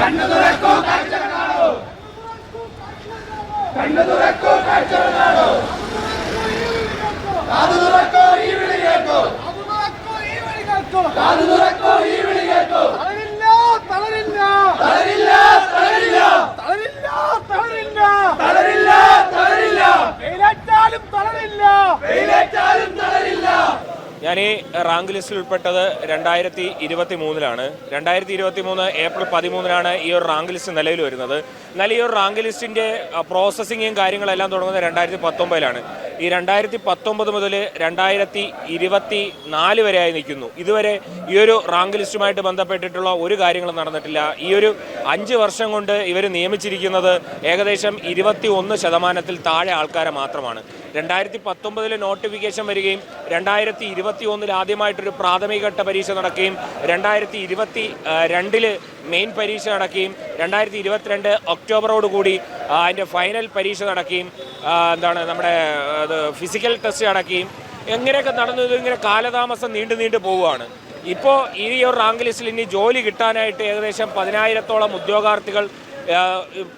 കണ്ണു തുറക്കൂ കാഴ്ച കാണാടോ കണ്ണു തുറക്കൂ കാഴ്ച കാണാടോ കാതു തുറക്കോ ഈ വിളി കേൾക്കോ കാതു തുറക്കോ ഈ ഞാൻ ഈ റാങ്ക് ലിസ്റ്റിൽ ഉൾപ്പെട്ടത് രണ്ടായിരത്തി ഇരുപത്തി മൂന്നിലാണ്. രണ്ടായിരത്തി ഇരുപത്തി മൂന്ന് ഏപ്രിൽ പതിമൂന്നിനാണ് ഈ ഒരു റാങ്ക് ലിസ്റ്റ് നിലവിൽ വരുന്നത്. എന്നാൽ ഈ ഒരു റാങ്ക് ലിസ്റ്റിന്റെ പ്രോസസ്സിങ്ങും കാര്യങ്ങളെല്ലാം തുടങ്ങുന്നത് രണ്ടായിരത്തി പത്തൊമ്പതിലാണ്. ഈ രണ്ടായിരത്തി പത്തൊമ്പത് മുതൽ രണ്ടായിരത്തി ഇരുപത്തി നാല് വരെയായി നിൽക്കുന്നു. ഇതുവരെ ഈ ഒരു റാങ്ക് ലിസ്റ്റുമായിട്ട് ബന്ധപ്പെട്ടിട്ടുള്ള ഒരു കാര്യങ്ങളും നടന്നിട്ടില്ല. ഈ ഒരു അഞ്ച് വർഷം കൊണ്ട് ഇവർ നിയമിച്ചിരിക്കുന്നത് ഏകദേശം ഇരുപത്തി ഒന്ന് ശതമാനത്തിൽ താഴെ ആൾക്കാരെ മാത്രമാണ്. രണ്ടായിരത്തി പത്തൊമ്പതിൽ നോട്ടിഫിക്കേഷൻ വരികയും രണ്ടായിരത്തി ഇരുപത്തി ഒന്നിൽ ആദ്യമായിട്ടൊരു പ്രാഥമികഘട്ട പരീക്ഷ നടക്കുകയും രണ്ടായിരത്തി ഇരുപത്തി രണ്ടിൽ മെയിൻ പരീക്ഷ നടക്കുകയും രണ്ടായിരത്തി ഇരുപത്തിരണ്ട് ഒക്ടോബറോടുകൂടി അതിന്റെ ഫൈനൽ പരീക്ഷ നടക്കുകയും എന്താണ് നമ്മുടെ അത് ഫിസിക്കൽ ടെസ്റ്റ് നടക്കുകയും എങ്ങനെയൊക്കെ നടന്നു ഇങ്ങനെ കാലതാമസം നീണ്ടു നീണ്ടു പോവുകയാണ്. ഇപ്പോൾ ഈ ഒരു റാങ്ക് ലിസ്റ്റിൽ ഇനി ജോലി കിട്ടാനായിട്ട് ഏകദേശം പതിനായിരത്തോളം ഉദ്യോഗാർത്ഥികൾ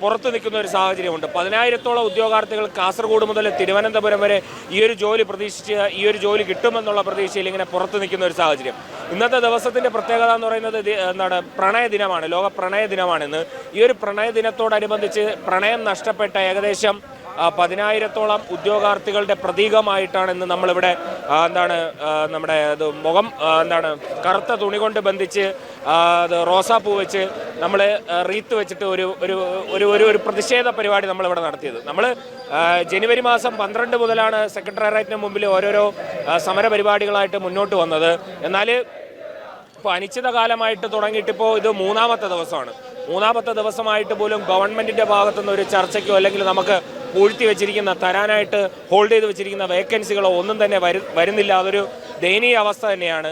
പുറത്തു നിൽക്കുന്ന ഒരു സാഹചര്യമുണ്ട്. പതിനായിരത്തോളം ഉദ്യോഗാർത്ഥികൾ കാസർഗോഡ് മുതൽ തിരുവനന്തപുരം വരെ ഈ ഒരു ജോലി പ്രതീക്ഷിച്ച് ഈ ഒരു ജോലി കിട്ടുമെന്നുള്ള പ്രതീക്ഷയിൽ ഇങ്ങനെ പുറത്ത് നിൽക്കുന്ന ഒരു സാഹചര്യം. ഇന്നത്തെ ദിവസത്തിന്റെ പ്രത്യേകത എന്ന് പറയുന്നത് എന്താണ് പ്രണയ ദിനമാണ് ലോക പ്രണയ ദിനമാണെന്ന്. ഈ ഒരു പ്രണയ ദിനത്തോടനുബന്ധിച്ച് പ്രണയം നഷ്ടപ്പെട്ട ഏകദേശം പതിനായിരത്തോളം ഉദ്യോഗാർത്ഥികളുടെ പ്രതീകമായിട്ടാണ് ഇന്ന് നമ്മളിവിടെ എന്താണ് നമ്മുടെ അത് മുഖം എന്താണ് കറുത്ത തുണി കൊണ്ട് ബന്ധിച്ച് അത് റോസാപ്പൂ വെച്ച് നമ്മൾ റീത്ത് വെച്ചിട്ട് ഒരു ഒരു ഒരു ഒരു ഒരു പ്രതിഷേധ പരിപാടി നമ്മളിവിടെ നടത്തിയത്. നമ്മൾ ജനുവരി മാസം പന്ത്രണ്ട് മുതലാണ് സെക്രട്ടേറിയറ്റിന് മുമ്പിൽ ഓരോരോ സമര പരിപാടികളായിട്ട് മുന്നോട്ട് വന്നത്. എന്നാൽ ഇപ്പോൾ അനിശ്ചിതകാലമായിട്ട് തുടങ്ങിയിട്ട് ഇപ്പോൾ ഇത് മൂന്നാമത്തെ ദിവസമാണ്. മൂന്നാമത്തെ ദിവസമായിട്ട് പോലും ഗവൺമെന്റിന്റെ ഭാഗത്തുനിന്ന് ഒരു ചർച്ചയ്ക്കോ അല്ലെങ്കിൽ നമുക്ക് പൂഴ്ത്തി വെച്ചിരിക്കുന്ന തരാനായിട്ട് ഹോൾഡ് ചെയ്ത് വെച്ചിരിക്കുന്ന വേക്കൻസികളോ ഒന്നും തന്നെ വരുന്നില്ല. അതൊരു ദയനീയ അവസ്ഥ തന്നെയാണ്.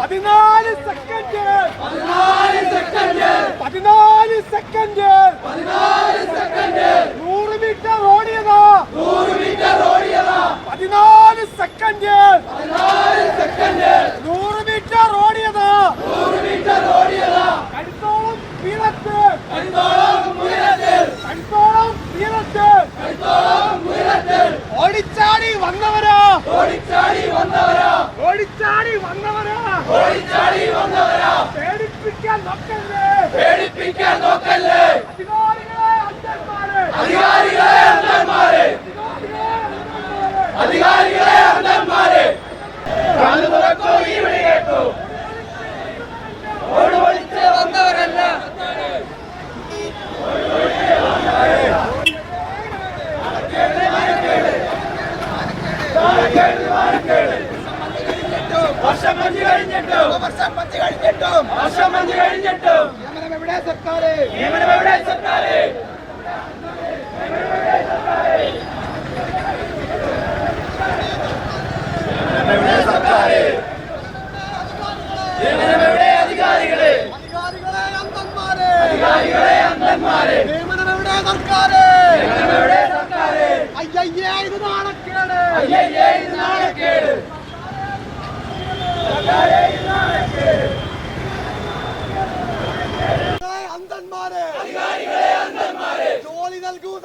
പതിനാല് സെക്കൻഡ് ഓടിച്ചാടി വന്നവരാ. ഓടിച്ചാടി വന്നവരാ. ഓടിച്ചാടി വന്നവരാ. ഓടിച്ചാടി വന്നവരാ. പേടിപ്പിക്കാൻ നോക്കല്ലേ. പേടിപ്പിക്കാൻ നോക്കല്ലേ. അധികാരികളെ അന്ധന്മാരെ അധികാരികളെ അന്ധന്മാരെ അധികാരികളെ അന്ധന്മാരെ കാതു തുറക്കൂ ഈ വിളി കേട്ടു ഓട് ഒളിച്ച് വന്നവരല്ല വർഷം അഞ്ച് കഴിഞ്ഞിട്ടും. വർഷം അഞ്ച് കഴിഞ്ഞിട്ടും. വർഷം അഞ്ച് കഴിഞ്ഞിട്ടും നിയമനം എവിടെ സർക്കാര്? നിയമനം എവിടെ സർക്കാരെ? സർക്കാരെ? അയ്യയ്യേ ഇത് നാണക്കേട്. അയ്യയ്യേ ഇത്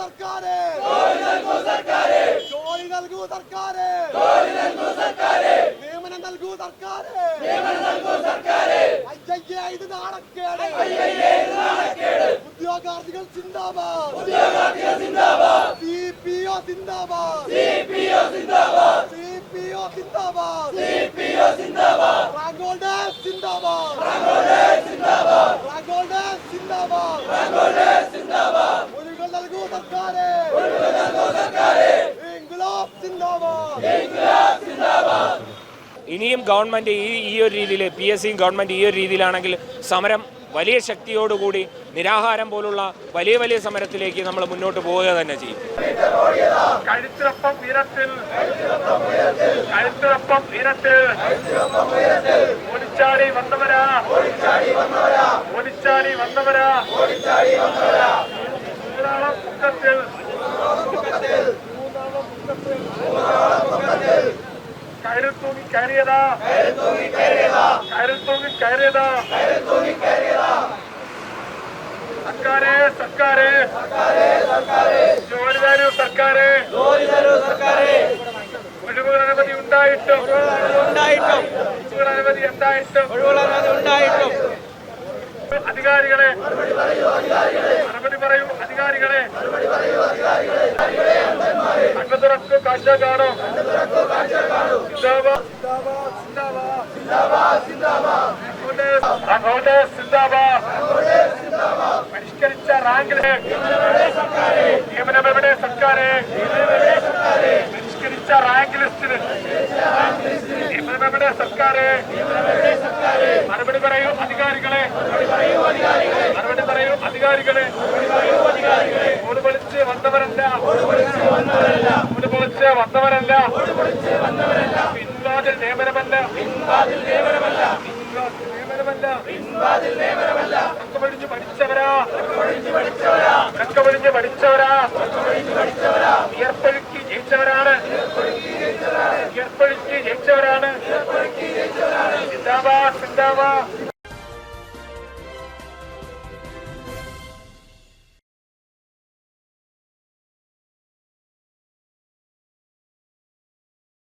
സർക്കാരെ. ജോലി നൽകൂ സർക്കാരെ. നിയമനം നൽകൂ സർക്കാരെ. അയ്യയ്യേ ഇത് നാണക്കേട്. ഉദ്യോഗാർത്ഥികൾ സിന്ദാബാദ് സി പി ഒ സിന്ദാബാദ് സി ഇനിയും ഗവൺമെന്റ് ഈ ഈ ഒരു രീതിയിൽ പി എസ് സിയും ഗവൺമെന്റ് ഈ ഒരു രീതിയിലാണെങ്കിൽ സമരം വലിയ ശക്തിയോടുകൂടി നിരാഹാരം പോലുള്ള വലിയ വലിയ സമരത്തിലേക്ക് നമ്മൾ മുന്നോട്ട് പോവുക തന്നെ ചെയ്യും. വന്നവരാ. വന്നവരാ. കയറിൽ തൂങ്ങി കയറിയതാ. കയറിൽ തൂങ്ങി കയറിയതാ. സർക്കാരെ സർക്കാര്. ജോലി തരൂ സർക്കാര്. ഒഴിവുകൾ അനുമതി ഉണ്ടായിട്ടും. ഒഴിവുകൾ അനുമതി ഉണ്ടായിട്ടും. അധികാരികളെ. മറുപടി പറയൂ അധികാരികളെ. കണ്ണു തുറക്കൂ കാഴ്ച കാണും. പരിഷ്കരിച്ച റാങ്കിലെ നിയമനം എവിടെ സർക്കാരെ പരിഷ്കരിച്ച റാങ്ക് ലിസ്റ്റിന് നിയമനം എവിടെ സർക്കാരെ മറുപടി പറയൂ അധികാരികളെ മറുപടി പറയൂ അധികാരികളെ ഓട് പൊളിച്ച് വന്നവരല്ല പൊളിച്ച് വന്നവരല്ല. പിൻവാതിൽ നിയമനമല്ല. പിൻവാതിൽ നിയമനമല്ല. പിൻവാതിൽ പഠിച്ചവരാ. പഠിച്ചവരാ പഠിച്ചവരാ. വിയർപ്പൊഴുക്കി ജയിച്ചവരാണ്. വിയർപ്പൊഴുക്കി ജയിച്ചവരാണ്. സിന്ദാബാദ് സിന്ദാബാദ്.